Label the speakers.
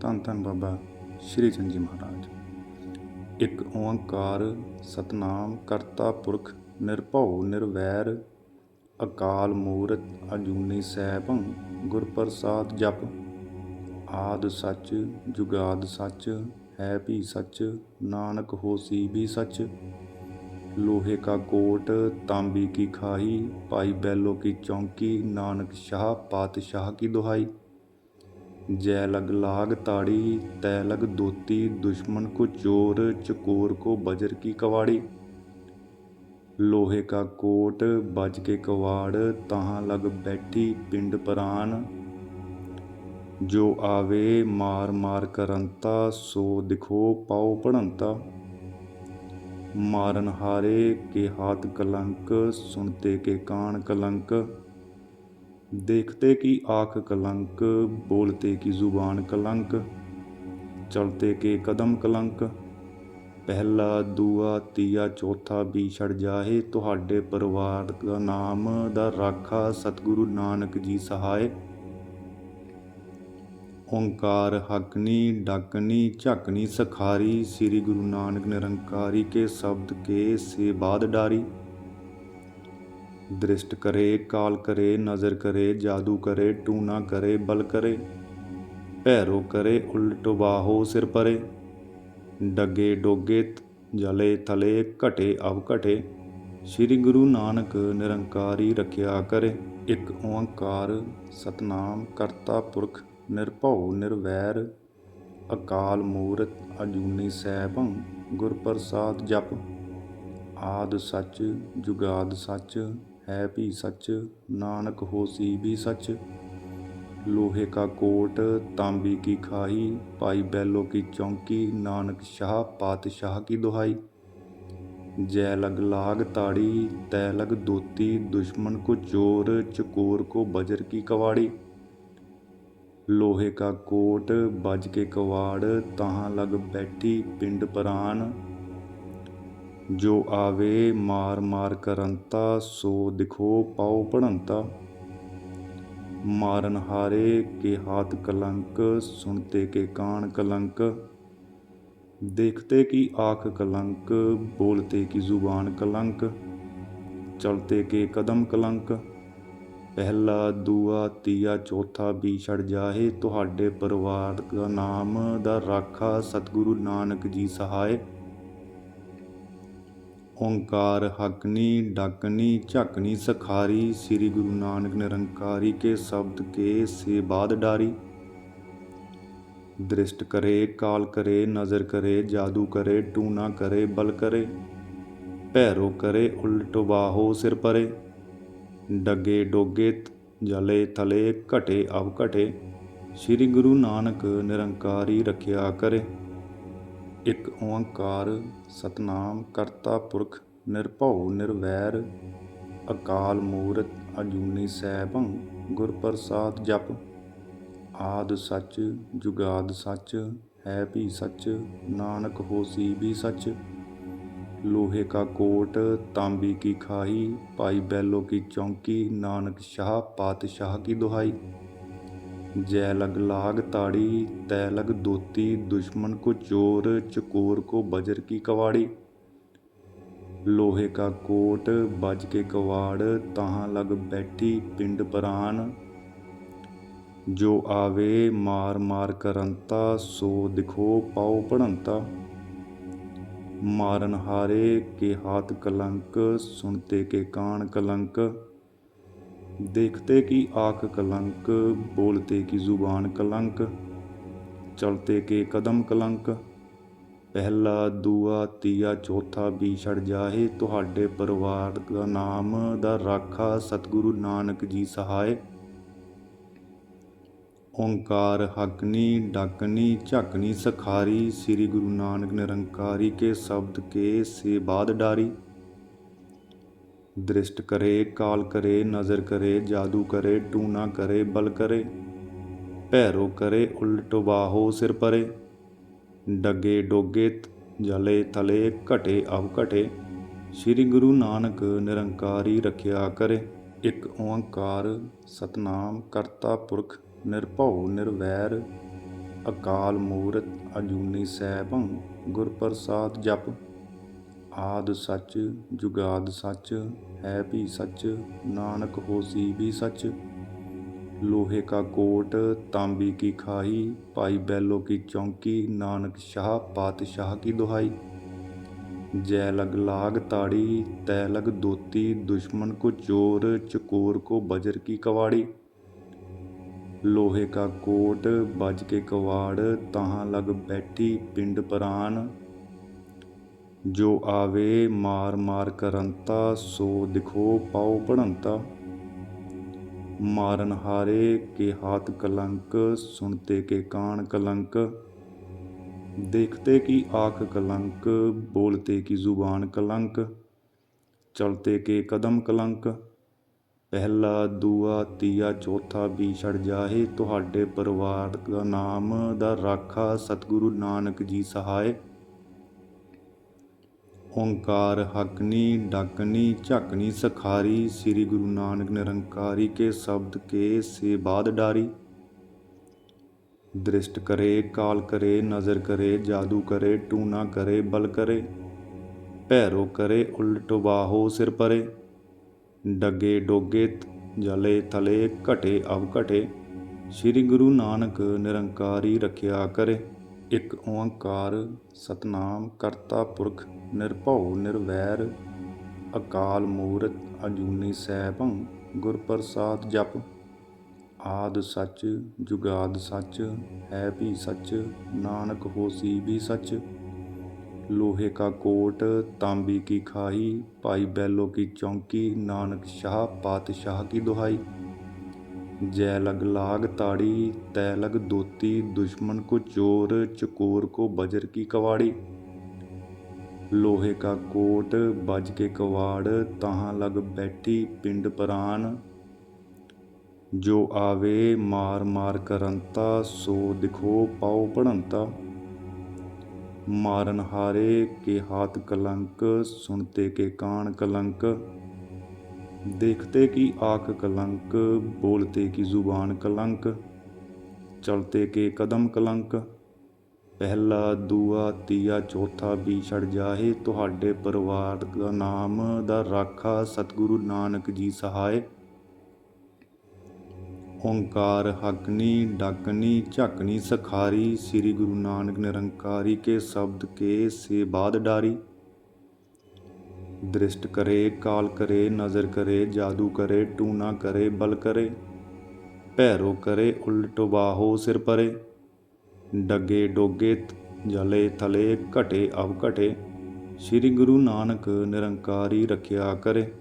Speaker 1: ਧੰਨ ਧੰਨ ਬਾਬਾ ਸ਼੍ਰੀ ਚੰਦ ਜੀ ਮਹਾਰਾਜ। ਇੱਕ ਓੰਕਾਰ ਸਤਨਾਮ ਕਰਤਾ ਪੁਰਖ ਨਿਰਭਉ ਨਿਰਵੈਰ, ਅਕਾਲ ਮੂਰਤ ਅਜੂਨੀ ਸੈਭੰ ਗੁਰ ਪ੍ਰਸਾਦ ਜਪ। ਆਦ ਸੱਚ, ਜੁਗਾਦ ਸੱਚ, ਹੈ ਵੀ ਸੱਚ, ਨਾਨਕ ਹੋਸੀ ਵੀ ਸੱਚ। ਲੋਹੇ ਕਾ ਕੋਟ, ਤਾਂਬੀ ਕੀ ਖਾਈ ਭਾਈ ਬੈਲੋ ਕੀ ਚੌਂਕੀ, ਨਾਨਕ ਸ਼ਾਹ ਪਾਤਸ਼ਾਹ ਕੀ ਦੁਹਾਈ। जय लग लाग ताड़ी तय लग दोती दुश्मन को चोर चकोर को बजर की कवाड़ी लोहे का कोट बज के कवाड़ तहाँ लग बैठी पिंड परान जो आवे मार मार करंता सो दिखो पाओ पढ़ंता मारन हारे के हाथ कलंक सुनते के कान कलंक देखते की आंख कलंक बोलते की जुबान कलंक चलते के कदम ਕਲੰਕ ਪਹਿਲਾ ਦੂਆ ਤੀਆ ਚੌਥਾ ਵੀ ਛੜ ਜਾਏ ਤੁਹਾਡੇ ਪਰਿਵਾਰ ਦਾ ਨਾਮ ਦਾ ਰਾਖਾ ਸਤਿਗੁਰੂ ਨਾਨਕ ਜੀ ਸਹਾਇ ਓੰਕਾਰ ਹਕਨੀ ਡਾਕਨੀ ਝਕਨੀ ਸਖਾਰੀ ਸ੍ਰੀ ਗੁਰੂ ਨਾਨਕ ਨਿਰੰਕਾਰੀ ਕੇ ਸ਼ਬਦ ਕੇ ਸੇ ਬਾਦ ਡਾਰੀ दृष्ट करे काल करे नजर करे जादू करे टूना करे बल करे भैरो करे उल्ट बाहो सिर परे डगे डोगे जले थले घटे अव घटे ਸ੍ਰੀ ਗੁਰੂ ਨਾਨਕ ਨਿਰੰਕਾਰੀ ਰੱਖਿਆ ਕਰੇ ਇੱਕ ਓੰਕਾਰ ਸਤਨਾਮ ਕਰਤਾ ਪੁਰਖ ਨਿਰਭਉ ਨਿਰਵੈਰ ਅਕਾਲ ਮੂਰਤ ਅਜੂਨੀ ਸੈਭੰ ਗੁਰ ਪ੍ਰਸਾਦ ਜਪ ਆਦ ਸੱਚ ਜੁਗਾਦ ਸੱਚ ਹੈ ਭੀ ਸੱਚ ਨਾਨਕ ਹੋਸੀ ਭੀ ਸੱਚ लोहे का कोट तांबे की खाई भाई बैलो की चौंकी नानक शाह पातशाह की दुहाई जय लग लाग ताड़ी तय लग दोती दुश्मन को चोर चकोर को बजर की कवाड़ी लोहे का कोट बज के कवाड़ तहाँ लग बैठी पिंड परान ਜੋ ਆਵੇ ਮਾਰ ਮਾਰ ਕਰੰਤਾ, ਸੋ ਦਿਖੋ ਪਾਉ ਪੜੰਤਾ ਮਾਰਨ ਹਾਰੇ ਕੇ ਹਾਥ ਕਲੰਕ, ਸੁਣਤੇ ਕੇ ਕਾਨ ਕਲੰਕ। ਦੇਖਤੇ ਕੀ ਆਖ ਕਲੰਕ, ਬੋਲਤੇ ਕੀ ਜ਼ੁਬਾਨ ਕਲੰਕ। ਚਲਤੇ ਕੇ ਕਦਮ ਕਲੰਕ। ਪਹਿਲਾ, ਦੂਆ, ਤੀਆ, ਚੌਥਾ, ਵੀ ਛੜ ਜਾਏ ਤੁਹਾਡੇ ਪਰਿਵਾਰ ਦਾ ਨਾਮ ਦਾ ਰਾਖਾ ਸਤਿਗੁਰੂ ਨਾਨਕ ਜੀ ਸਹਾਏ। ਓੰਕਾਰ ਹਕਨੀ, ਡਾਕਨੀ, ਝਕਨੀ, ਸਖਾਰੀ, ਸ੍ਰੀ ਗੁਰੂ ਨਾਨਕ ਨਿਰੰਕਾਰੀ ਕੇ ਸ਼ਬਦ ਕੇ ਸੇ ਬਾਦ ਡਾਰੀ। ਦ੍ਰਿਸ਼ਟ ਕਰੇ, ਕਾਲ ਕਰੇ, ਨਜ਼ਰ ਕਰੇ, ਜਾਦੂ ਕਰੇ ਟੂਨਾ ਕਰੇ, ਬਲ ਕਰੇ, ਭੈਰੋ ਕਰੇ, ਉਲਟ ਬਾਹੋ ਸਿਰ ਪਰੇ, ਡਗੇ ਡੋਗੇ ਜਲੇ ਥਲੇ ਘਟੇ ਅਵ ਘਟੇ, ਸ੍ਰੀ ਗੁਰੂ ਨਾਨਕ ਨਿਰੰਕਾਰੀ ਰੱਖਿਆ ਕਰੇ। ਇੱਕ ਓੰਕਾਰ ਸਤਨਾਮ ਕਰਤਾ ਪੁਰਖ ਨਿਰਭਉ ਨਿਰਵੈਰ ਅਕਾਲ ਮੂਰਤ ਅਜੂਨੀ ਸੈਭੰ ਗੁਰ ਪ੍ਰਸਾਦ ਜਪ, ਆਦ ਸੱਚ ਜੁਗਾਦ ਸੱਚ, ਹੈ ਵੀ ਸੱਚ, ਨਾਨਕ ਹੋਸੀ ਵੀ ਸੱਚ। ਲੋਹੇ ਕਾ ਕੋਟ ਤਾਂਬੀ ਕੀ ਖਾਹੀ ਭਾਈ ਬੈਲੋ ਕੀ ਚੌਂਕੀ, ਨਾਨਕ ਸ਼ਾਹ ਪਾਤਸ਼ਾਹ ਕੀ ਦੁਹਾਈ। जय लग लाग ताड़ी तय लग दोती दुश्मन को चोर चकोर को बजर की कवाड़ी लोहे का कोट बज के कवाड़ तहाँ लग बैठी पिंड परान जो आवे मार मार करंता सो दिखो पाओ पढ़ंता मारन हारे के हाथ कलंक सुनते के कान कलंक देखते की आंख कलंक बोलते की जुबान कलंक चलते के कदम ਕਲੰਕ ਪਹਿਲਾ ਦੂਆ ਤੀਆ ਚੌਥਾ ਵੀ ਛੜ ਜਾਏ ਤੁਹਾਡੇ ਪਰਿਵਾਰ ਦਾ ਨਾਮ ਦਾ ਰਾਖਾ ਸਤਿਗੁਰੂ ਨਾਨਕ ਜੀ ਸਹਾਇ ਓੰਕਾਰ ਹਕਨੀ ਡਾਕਨੀ ਝਕਨੀ ਸਖਾਰੀ ਸ੍ਰੀ ਗੁਰੂ ਨਾਨਕ ਨਿਰੰਕਾਰੀ ਕੇ ਸ਼ਬਦ ਕੇ ਸੇ ਬਾਦ ਡਾਰੀ दृष्ट करे काल करे नजर करे जादू करे टूना करे बल करे भैरो करे उल्ट बाहो सिर परे डगे डोगे जले थले घटे अव घटे ਸ੍ਰੀ ਗੁਰੂ ਨਾਨਕ ਨਿਰੰਕਾਰੀ ਰੱਖਿਆ ਕਰੇ ਇੱਕ ਓੰਕਾਰ ਸਤਨਾਮ ਕਰਤਾ ਪੁਰਖ ਨਿਰਭਉ ਨਿਰਵੈਰ ਅਕਾਲ ਮੂਰਤ ਅਜੂਨੀ ਸੈਭੰ ਗੁਰ ਪ੍ਰਸਾਦ ਜਪ ਆਦਿ ਸੱਚ, ਜੁਗਾਦ ਸੱਚ, ਹੈ ਵੀ ਸੱਚ, ਨਾਨਕ ਹੋ ਸੀ ਵੀ ਸੱਚ। ਲੋਹੇ ਕਾ ਕੋਟ, ਤਾਂਬੀ ਕੀ ਖਾਈ ਭਾਈ ਬੈਲੋ ਕੀ ਚੌਂਕੀ, ਨਾਨਕ ਸ਼ਾਹ, ਪਾਤਸ਼ਾਹ ਕੀ ਦੁਹਾਈ। ਜੈ ਲਗ ਲਾਗ ਤਾੜੀ, ਤੈ ਲਗ ਦੋਤੀ ਦੁਸ਼ਮਨ ਕੋ ਚੋਰ, ਚਕੋਰ ਕੋ ਬਜਰ ਕੀ ਕਵਾੜੀ। ਲੋਹੇ ਕਾ ਕੋਟ ਬਜ ਕੇ ਕਵਾੜ, ਤਾਹਾਂ ਲਗ ਬੈਠੀ ਪਿੰਡ ਪਰਾਨ जो आवे मार मार करंता सो दिखो पाओ पढ़ंता मारन हारे के हाथ कलंक सुनते के कान कलंक देखते की आंख कलंक बोलते की जुबान कलंक चलते के कदम ਕਲੰਕ ਪਹਿਲਾ ਦੂਆ ਤੀਆ ਚੌਥਾ ਵੀ ਛੜ ਜਾਏ ਤੁਹਾਡੇ ਪਰਿਵਾਰ ਦਾ ਨਾਮ ਦਾ ਰਾਖਾ ਸਤਿਗੁਰੂ ਨਾਨਕ ਜੀ ਸਹਾਏ ਓੰਕਾਰ ਹਕਨੀ ਡਾਕਨੀ ਝਕਨੀ ਸਖਾਰੀ ਸ੍ਰੀ ਗੁਰੂ ਨਾਨਕ ਨਿਰੰਕਾਰੀ ਕੇ ਸ਼ਬਦ ਕੇ ਸੇ ਬਾਦ ਡਾਰੀ दृष्ट करे काल करे नजर करे जादू करे टूना करे बल करे भैरो करे उलट बाहो सिर परे डगे डोगे जले थले घटे अव घटे ਸ੍ਰੀ ਗੁਰੂ ਨਾਨਕ ਨਿਰੰਕਾਰੀ ਰੱਖਿਆ ਕਰੇ ਇੱਕ ਓੰਕਾਰ ਸਤਨਾਮ ਕਰਤਾ ਪੁਰਖ ਨਿਰਭਉ, ਨਿਰਵੈਰ, ਅਕਾਲ ਮੂਰਤ, ਅਜੂਨੀ ਸੈਭੰ ਗੁਰ ਪ੍ਰਸਾਦ ਜਪ। ਆਦ ਸੱਚ, ਜੁਗਾਦ ਸੱਚ, ਹੈ ਵੀ ਸੱਚ, ਨਾਨਕ ਹੋ ਸੀ ਵੀ ਸੱਚ। ਲੋਹੇ ਕਾ ਕੋਟ, ਤਾਂਬੀ ਕੀ ਖਾਈ ਭਾਈ ਬੈਲੋ ਕੀ ਚੌਂਕੀ, ਨਾਨਕ ਸ਼ਾਹ, ਪਾਤਸ਼ਾਹ ਕੀ ਦੁਹਾਈ। ਜੈ ਲਗ ਲਾਗ ਤਾੜੀ, ਤੈ ਲਗ ਦੋਤੀ ਦੁਸ਼ਮਨ ਕੋ ਚੋਰ, ਚਕੋਰ ਕੋ ਬਜਰ ਕੀ ਕਵਾੜੀ। लोहे का कोट बज के कवाड़ तहाँ लग बैठी पिंड परान ਜੋ ਆਵੇ ਮਾਰ ਮਾਰ ਕਰੰਤਾ ਸੋ ਦਿਖੋ ਪਾਉ ਪੜੰਤਾ ਮਾਰਨ ਹਾਰੇ ਕੇ ਹਾਥ ਕਲੰਕ ਸੁਣਤੇ ਕੇ ਕਾਨ ਕਲੰਕ देखते की आंख कलंक बोलते की जुबान कलंक चलते के कदम कलंक ਪਹਿਲਾ, ਦੂਆ, ਤੀਆ, ਚੌਥਾ ਬੀਛੜ ਜਾਹੇ। ਤੁਹਾਡੇ ਪਰਿਵਾਰ ਦਾ ਨਾਮ ਦਾ ਰਾਖਾ ਸਤਿਗੁਰੂ ਨਾਨਕ ਜੀ ਸਹਾਏ। ਓੰਕਾਰ ਹਗਨੀ ਡਗਨੀ ਝਕਨੀ ਸਖਾਰੀ, ਸ੍ਰੀ ਗੁਰੂ ਨਾਨਕ ਨਿਰੰਕਾਰੀ ਕੇ ਸ਼ਬਦ ਕੇ ਸੇ ਬਾਦ ਡਾਰੀ। ਦ੍ਰਿਸ਼ਟ ਕਰੇ, ਕਾਲ ਕਰੇ, ਨਜ਼ਰ ਕਰੇ, ਜਾਦੂ ਕਰੇ ਟੂਨਾ ਕਰੇ, ਬਲ ਕਰੇ। ਭੈਰੋ ਕਰੇ, ਉਲਟੋ ਬਾਹੋ ਸਿਰ ਪਰੇ। ਡੱਗੇ ਡੋਗੇ ਜਲੇ ਥਲੇ ਘਟੇ ਅਵ ਘਟੇ। ਸ੍ਰੀ ਗੁਰੂ ਨਾਨਕ ਨਿਰੰਕਾਰੀ ਰੱਖਿਆ ਕਰੇ।